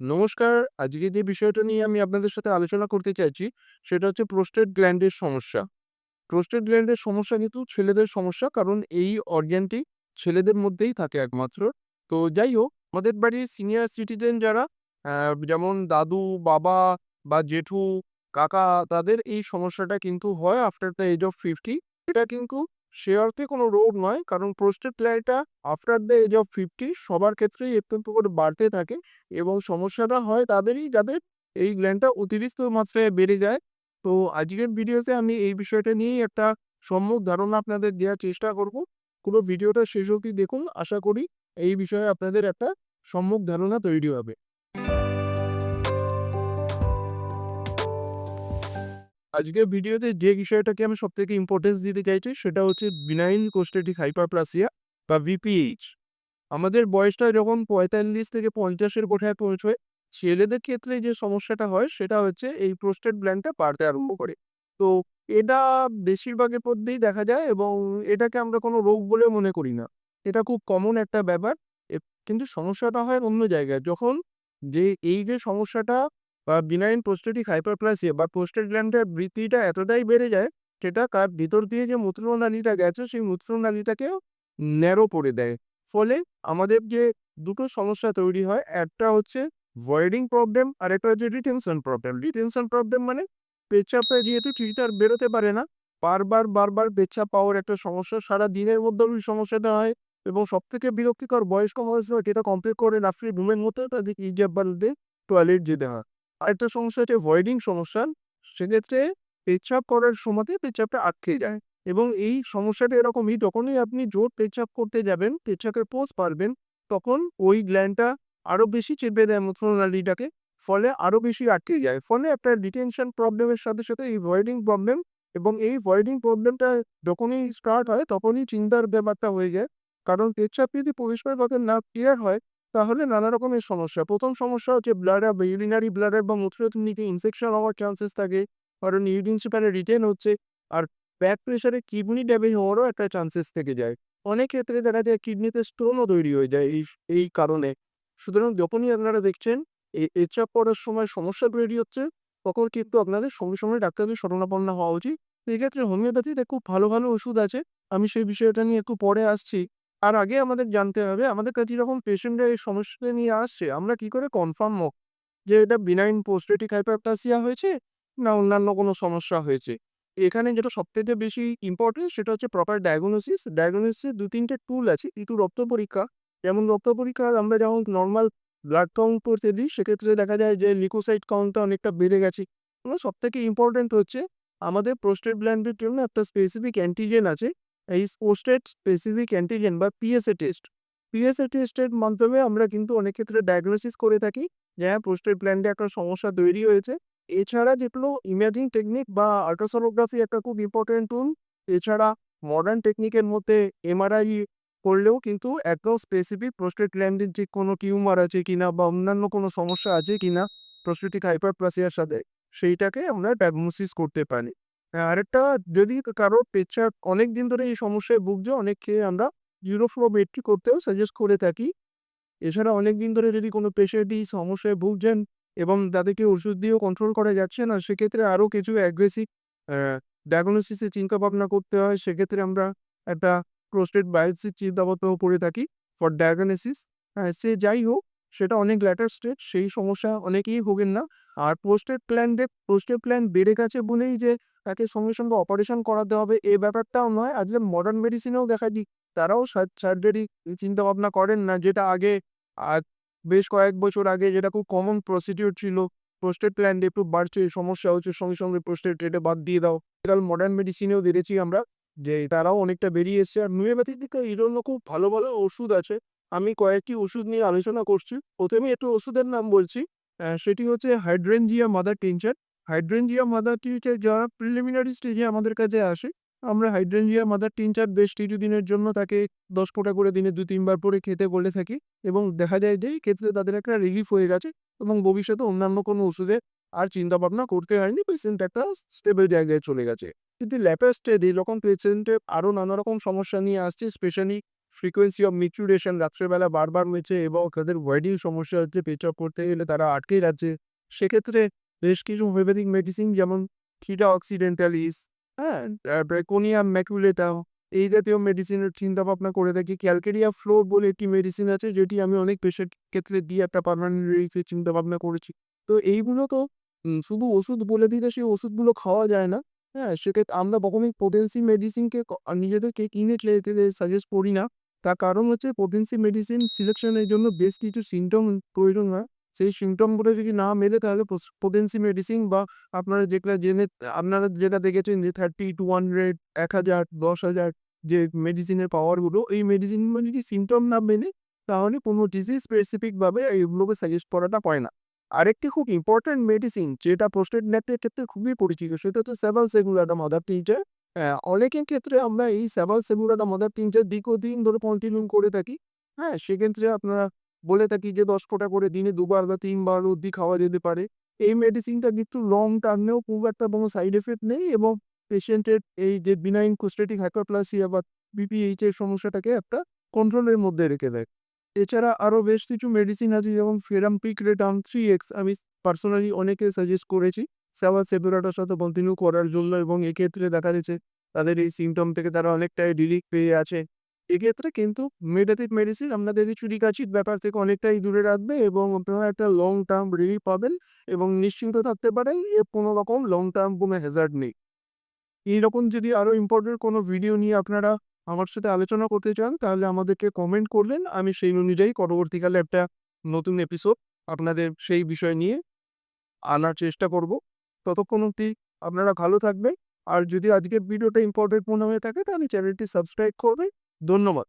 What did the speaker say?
নমস্কার। আজকে যে বিষয়টা নিয়ে আমি আপনাদের সাথে আলোচনা করতে চাইছি, সেটা হচ্ছে প্রোস্টেট গ্ল্যান্ডের সমস্যা। প্রোস্টেট গ্ল্যান্ডের সমস্যা কিন্তু ছেলেদের সমস্যা। কারণ এই অর্গ্যানটি ছেলেদের মধ্যেই থাকে একমাত্র। তো যাই হোক, আমাদের বাড়ির সিনিয়র সিটিজেন যারা যেমন দাদু, বাবা বা জেঠু, কাকা তাদের এই সমস্যাটা কিন্তু হয় আফটার দ্য এজ অফ 50 এটা কিন্তু সে অর্থে কোনো রোগ নয়। কারণ প্রোস্টেট গ্ল্যান্ডটা আফটার দ্য এজ অফ 50 সবার ক্ষেত্রেই একটু করে বাড়তে থাকে এবং সমস্যাটা হয় তাদেরই যাদের এই গ্ল্যান্ডটা অতিরিক্ত মাত্রায় বেড়ে যায়। তো আজকের ভিডিওতে আমি এই বিষয়টা নিয়েই একটা সম্যক ধারণা আপনাদের দেওয়ার চেষ্টা করব। পুরো ভিডিওটা শেষ অবধি দেখুন। আশা করি এই বিষয়ে আপনাদের একটা সম্যক ধারণা তৈরি হবে। আজকের ভিডিওতে যে বিষয়টাকে আমি সবথেকে ইম্পোর্টেন্স দিতে চাইছি সেটা হচ্ছে বিনাইন প্রোস্টেটিক হাইপারপ্লাসিয়া বা ভিপিএইচ আমাদের বয়সটা যখন ৪৫ থেকে ৫০ এর কোঠায় পৌঁছয়, ছেলেদের ক্ষেত্রে যে সমস্যাটা হয় সেটা হচ্ছে এই প্রোস্টেট গ্ল্যান্ডটা বাড়তে আরম্ভ করে। তো এটা বেশিরভাগের মধ্যেই দেখা যায় এবং এটাকে আমরা কোনো রোগ বলে মনে করি না। এটা খুব কমন একটা ব্যাপার। কিন্তু সমস্যাটা হয় অন্য জায়গায়। যখন যে এই যে সমস্যাটা বা বিনাইন প্রোস্টেটিক হাইপারপ্লাসিয়া বা প্রোস্টেট গ্ল্যান্ডের বৃত্তিটা এতটাই বেড়ে যায়, সেটা তার ভিতর দিয়ে যে মূত্রনালীটা গেছে সেই মূত্রনালীটাকেও ন্যারো করে দেয়। ফলে আমাদের যে দুটো সমস্যা তৈরি হয়, একটা হচ্ছে ভয়েডিং প্রবলেম আর একটা হচ্ছে রিটেনশন প্রবলেম। রিটেনশন প্রবলেম মানে পেচ্ছাপটা যেহেতু ঠিকঠাক বেরোতে পারে না, বারবার, বারবার পেচ্ছাপ পাওয়ার একটা সমস্যা। সারা দিনের মধ্যেও এই সমস্যাটা হয় এবং সবথেকে বিরক্তিকর বয়স্ক বয়সে যেটা কমপ্লিট করে রাত্রি ঘুমের মধ্যে তাদের ইজাব বালতে টয়লেট যেতে হয়। আরেকটা সমস্যা হচ্ছে ভয়েডিং সমস্যা। সেক্ষেত্রে পেচ্ছাপ করার সময়তে পেচ্ছাপটা আটকে যায় এবং এই সমস্যাটা এরকমই যখনই আপনি জোর পেচ্ছাপ করতে যাবেন, পেচ্ছাপের পোজ পারবেন, তখন ওই গ্ল্যান্ডটা আরও বেশি চেপে দেয় মূত্রনালীটাকে। ফলে আরও বেশি আটকে যায়। ফলে একটা ডিটেনশন প্রবলেমের সাথে, সাথে এই ভয়েডিং প্রবলেম এবং এই ভয়েডিং প্রবলেমটা যখনই স্টার্ট হয় তখনই চিন্তার ব্যাপারটা হয়ে যায়। কারণ পেচ্ছাপ যদি পরিষ্কারভাবে না ক্লিয়ার হয় তাহলে নানা রকমের সমস্যা। প্রথম সমস্যা হচ্ছে ব্লাডার বা ইউরিনারি ব্লাডার বা মূত্রথলিতে ইনফেকশন হওয়ার চান্সেস থাকে। কারণ ইউরিন সেখানে রিটেন হচ্ছে। আর ব্যাক প্রেশারে কিডনি ড্যামেজ হওয়ারও একটা চান্সেস থেকে যায়। অনেক ক্ষেত্রে দেখা যায় কিডনিতে স্টোনও তৈরি হয়ে যায় এই এই কারণে। সুতরাং যখনই আপনারা দেখছেন এ পেচ্ছাপ করার সময় সমস্যা তৈরি হচ্ছে, তখন কিন্তু আপনাদের সঙ্গে, সঙ্গে ডাক্তারের শরণাপন্ন হওয়া উচিত। এক্ষেত্রে হোমিওপ্যাথিতে খুব ভালো, ভালো ওষুধ আছে। আমি সেই বিষয়টা নিয়ে একটু পরে আসছি। তার আগে আমাদের জানতে হবে আমাদের কাছে যখন পেশেন্টরা এই সমস্যাটা নিয়ে আসছে, আমরা কি করে কনফার্ম হব যে এটা বিনাইন প্রোস্টেটিক হাইপারপ্লাসিয়া হয়েছে না অন্যান্য কোনো সমস্যা হয়েছে? এখানে যেটা সবথেকে বেশি ইম্পর্টেন্ট সেটা হচ্ছে প্রপার ডায়াগনোসিস। ডায়াগনোসিসের দু তিনটে টুল আছে। কিন্তু রক্ত পরীক্ষা। যেমন রক্ত পরীক্ষা আমরা যেমন নর্মাল ব্লাড কাউন্ট করতে দিই, সেক্ষেত্রে দেখা যায় যে লিউকোসাইট কাউন্টটা অনেকটা বেড়ে গেছে। এবং সবথেকে ইম্পোর্টেন্ট হচ্ছে আমাদের প্রোস্টেট ব্ল্যান্ডের জন্য একটা স্পেসিফিক অ্যান্টিজেন আছে। এই প্রোস্টেট স্পেসিফিক অ্যান্টিজেন বা পিএসএ টেস্ট। পিএসএ টেস্টের মাধ্যমে আমরা কিন্তু অনেক ক্ষেত্রে ডায়াগনোসিস করে থাকি যে হ্যাঁ, প্রোস্টেট গ্ল্যান্ডে একটা সমস্যা তৈরি হয়েছে। এছাড়া যেগুলো ইমেজিং টেকনিক বা আল্ট্রাসোনোগ্রাফি একটা খুব ইম্পোর্টেন্ট টুল। এছাড়া মডার্ন টেকনিকের মধ্যে এমআরআই করলেও কিন্তু একদম স্পেসিফিক প্রোস্টেট গ্ল্যান্ডের যে কোনো টিউমার আছে কিনা বা অন্যান্য কোনো সমস্যা আছে কিনা প্রোস্টেটিক হাইপারপ্লাসিয়ার সাথে, সেইটাকে আমরা ডায়াগনোসিস করতে পারি। আরেকটা যদি কারও পেচ্ছাপ অনেক দিন ধরে এই সমস্যায় ভুগছে, অনেককে আমরা ইউরোফ্লোমেট্রি করতেও সাজেস্ট করে থাকি। এছাড়া অনেক দিন ধরে যদি কোনো পেশেন্ট এই সমস্যায় ভুগছেন এবং তাদেরকে ওষুধ দিয়েও কন্ট্রোল করা যাচ্ছে না, সেক্ষেত্রে আরও কিছু অ্যাগ্রেসিভ অ্যা ডায়াগনোসিসের চিন্তাভাবনা করতে হয়। সেক্ষেত্রে আমরা একটা প্রোস্টেট বায়োপসির চিন্তাভাবনাও করে থাকি ফর ডায়াগনোসিস। হ্যাঁ, সে যাই হোক সেটা অনেক ল্যাটার স্টেজ। সেই সমস্যা অনেকেই ভোগেন না। আর প্রোস্টেট গ্ল্যান্ডে প্রোস্টেট প্ল্যান বেড়ে গেছে বলেই যে তাকে সঙ্গে, সঙ্গে অপারেশন করাতে হবে এই ব্যাপারটাও নয়। আজকে মডার্ন মেডিসিনেও দেখা যায় তারাও সার সার্জারি চিন্তাভাবনা করেন না। যেটা আগে আ বেশ কয়েক বছর আগে যেটা খুব কমন প্রসিডিউর ছিল। প্রোস্টেট গ্ল্যান্ড একটু বাড়ছে, সমস্যা হচ্ছে সঙ্গে, সঙ্গে প্রোস্টেট এটা বাদ দিয়ে দাও। আজকাল মডার্ন মেডিসিনেও দেখেছি আমরা যে তারাও অনেকটা বেরিয়ে এসছে। আর হোমিওপ্যাথির দিকে এই জন্য খুব ভালো, ভালো ওষুধ আছে। আমি কয়েকটি ওষুধ নিয়ে আলোচনা করছি। ১ম এই একটু ওষুধের নাম বলছি। সেটি হচ্ছে hydrangea mother tincture. Hydrangea mother tincture যারা প্রিলিমিনারি স্টেজে আমাদের কাছে আসে, আমরা হাইড্রেনজিয়া মাদার টিনচার বেশ কিছুদিনের জন্য তাকে ১০ ফোঁটা করে দিনে ২-৩ বার করে খেতে বলে থাকি এবং দেখা যায় যে ক্ষেত্রে তাদের একটা রিলিফ হয়ে গেছে এবং ভবিষ্যতে অন্যান্য কোনো ওষুধের আর চিন্তাভাবনা করতে হয়নি। পেশেন্ট একটা স্টেবল জায়গায় চলে গেছে। কিন্তু স্টেজে যখন পেশেন্টের আরও নানা রকম সমস্যা নিয়ে আসছে, স্পেশালি ফ্রিকোয়েন্সি অফ মিচুরেশন রাত্রেবেলা বারবার হয়েছে এবং তাদের বডির সমস্যা হচ্ছে পেচাপ করতে গেলে তারা আটকে যাচ্ছে। সেক্ষেত্রে বেশ কিছু হোমিওপ্যাথিক মেডিসিন যেমন থিটা অক্সিডেন্টালিস হ্যাঁ তারপরে কোনিয়াম ম্যাকুলেটা এই জাতীয় মেডিসিনের চিন্তা ভাবনা করে থাকি। ক্যালকেরিয়া ফ্লোর বলে একটি মেডিসিন আছে যেটি আমি অনেক পেশেন্ট ক্ষেত্রে দিয়ে একটা পার্মানেন্ট রিলিফের চিন্তা ভাবনা করেছি। তো এইগুলো তো শুধু ওষুধ বলে দিলে সেই ওষুধগুলো খাওয়া যায় না। হ্যাঁ সেক্ষেত্রে আমরা কখনোই পোটেন্সি মেডিসিনকে নিজেদেরকে কিনে সাজেস্ট করি না। তার কারণ হচ্ছে পোটেন্সি মেডিসিন সিলেকশনের জন্য বেশ কিছু সিমটম প্রয়োজন হয়। সেই সিমটমগুলো যদি না মেলে তাহলে পোটেন্সি মেডিসিন বা আপনারা যেগুলো জেনে, আপনারা যেটা দেখেছেন যে থার্টি টু হান্ড্রেড এক হাজার, দশ হাজার যে মেডিসিনের পাওয়ারগুলো এই মেডিসিনগুলো যদি সিমটম না মেনে তাহলে কোনো ডিজিজ স্পেসিফিকভাবে এইগুলোকে সাজেস্ট করাটা হয় না। আরেকটি খুব ইম্পর্ট্যান্ট মেডিসিন যেটা প্রোস্টেট ন্যাপের ক্ষেত্রে খুবই পরিচিত, সেটা হচ্ছে সেভাল সেগুলাটা মাদার টিনচার অনেকের ক্ষেত্রে আমরা এই সেভাল সেগুলাটা মাদার টিনচার দীর্ঘদিন ধরে কন্টিনিউ করে থাকি হ্যাঁ? সেক্ষেত্রে আপনারা বলে থাকি যে দশ ফোঁটা করে দিনে দুবার বা তিনবার অবধি খাওয়া যেতে পারে। এই মেডিসিনটা কিন্তু লং টার্মেও খুব একটা কোনো সাইড এফেক্ট নেই এবং পেশেন্টের এই যে বিনাইন কোস্টেটিক হাইপারপ্লাসিয়া বা বিপিএইচ এর সমস্যাটাকে একটা কন্ট্রোলের মধ্যে রেখে দেয়। এছাড়া আরও বেশ কিছু মেডিসিন আছে যেমন ফেরামপিক রেটাম থ্রি এক্স আমি পার্সোনালি অনেকে সাজেস্ট করেছি। সেবা সেভেরাটার সাথে কন্টিনিউ করার জন্য এবং এক্ষেত্রে দেখা গেছে তাদের এই সিমটম থেকে তারা অনেকটাই রিলিফ পেয়ে আছে। এক্ষেত্রে কিন্তু মেডাথিক মেডিসিন আপনাদের এই চুরিকাচির ব্যাপার থেকে অনেকটাই দূরে রাখবে এবং আপনারা একটা লং টার্ম রিলিফ পাবেন এবং নিশ্চিন্ত থাকতে পারেন এর কোনো রকম লং টার্ম কোনো হ্যাজার্ড নেই। এইরকম যদি আরও ইম্পর্টেন্ট কোনো ভিডিও নিয়ে আপনারা আমার সাথে আলোচনা করতে চান, তাহলে আমাদেরকে কমেন্ট করলেন আমি সেই অনুযায়ী পরবর্তীকালে একটা নতুন এপিসোড আপনাদের সেই বিষয় নিয়ে আনার চেষ্টা করব। ততক্ষণ অবধি আপনারা ভালো থাকবে আর যদি আজকের ভিডিওটা ইম্পর্টেন্ট মনে হয়ে থাকে তাহলে চ্যানেলটি সাবস্ক্রাইব করবে ধন্যবাদ।